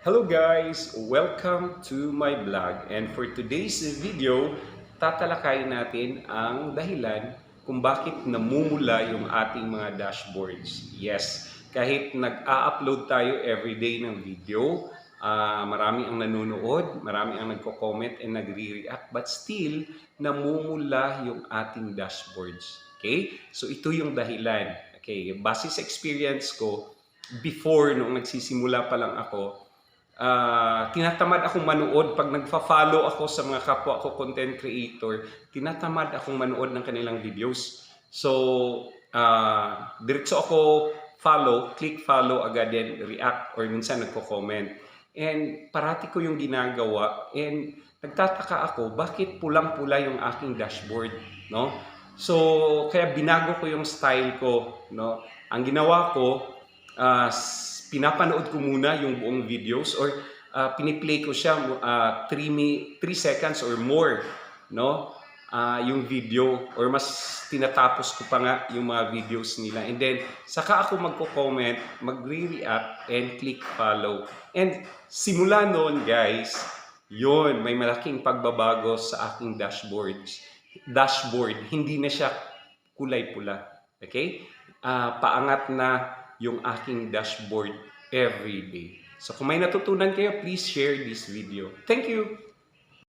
Hello guys! Welcome to my vlog and for today's video, tatalakayin natin ang dahilan kung bakit namumula yung ating mga dashboards. Yes, kahit nag-a-upload tayo everyday ng video, ah, marami ang nanonood, marami ang nagko-comment and nagre-react, but still, namumula yung ating dashboards. Okay? So ito yung dahilan. Okay, base sa experience ko, before, nung nagsisimula pa lang ako, ah, tinatamad akong manood pag nagfa-follow ako sa mga kapwa ko content creator, tinatamad akong manood ng kanilang videos. So, ah, diretso ako follow, click follow agad din, react, or minsan nagko-comment. And parati ko yung ginagawa and nagtataka ako bakit pulang-pula yung aking dashboard, no? So, kaya binago ko yung style ko, no? Ang ginawa ko, s- pinapanood ko muna yung buong videos or ah, piniplay ko siya 3 seconds or more, no? Ah, yung video or mas tinatapos ko pa nga yung mga videos nila. And then, saka ako magko-comment, magre-react, and click follow. And simula noon, guys, yon may malaking pagbabago sa aking dashboards. Dashboard, hindi na siya kulay pula. Okay? Ah, paangat na yung aking dashboard every day. So kung may natutunan kayo, please share this video. Thank you!